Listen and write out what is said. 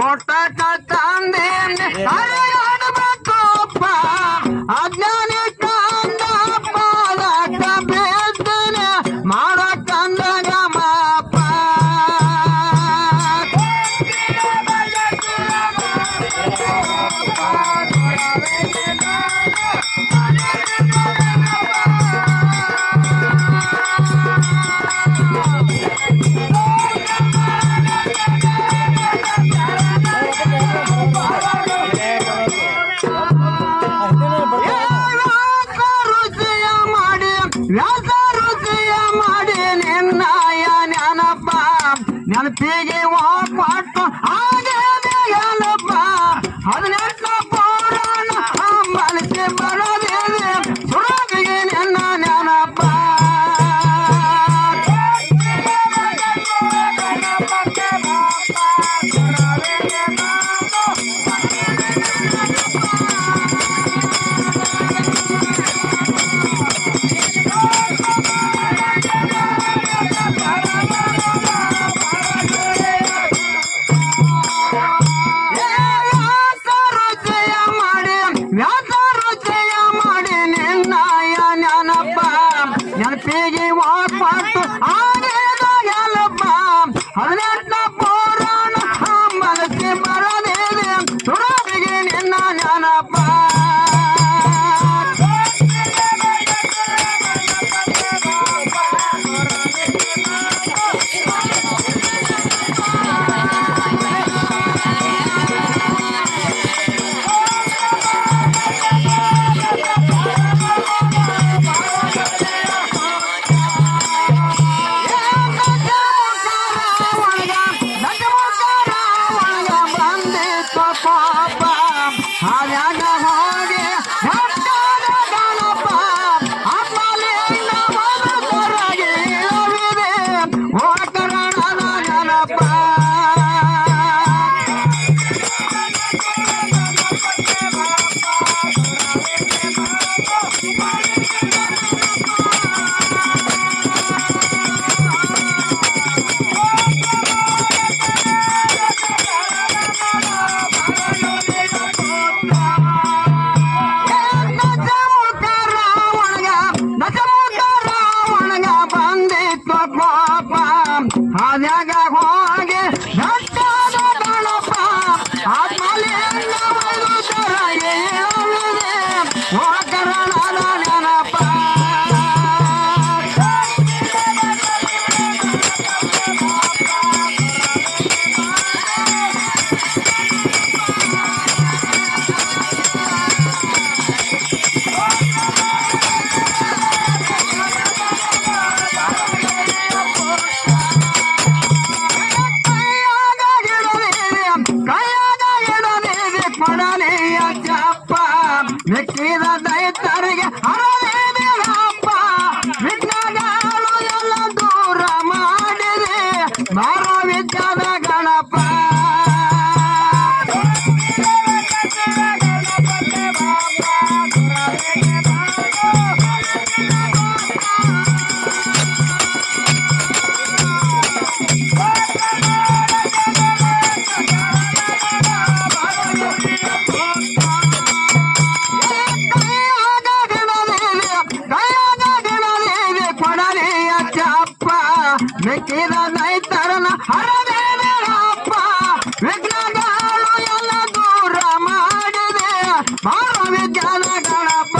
মোটা ನೆನಪಿಗೆ ವಾಪಟ್ಟು ಆಗಿದೆ ಎಲ್ಲಪ್ಪ ಹದಿನೆಂಟು ಪೌರಾಣ ಮನಸ್ಸಿ ಬರೋದೇವೆ ಸುರವಿಗೆ ನಿನ್ನ na na 仲間 ಮೆಚ್ಚಿದ ರೈತರನ ಹರದೇವಪ್ಪ ವಿಘ್ನಗಳು ಎಲ್ಲ ದೂರ ಮಾಡಿದೆ. ಭಾವ ವಿಜ್ಞಾನ ಗಣಪ.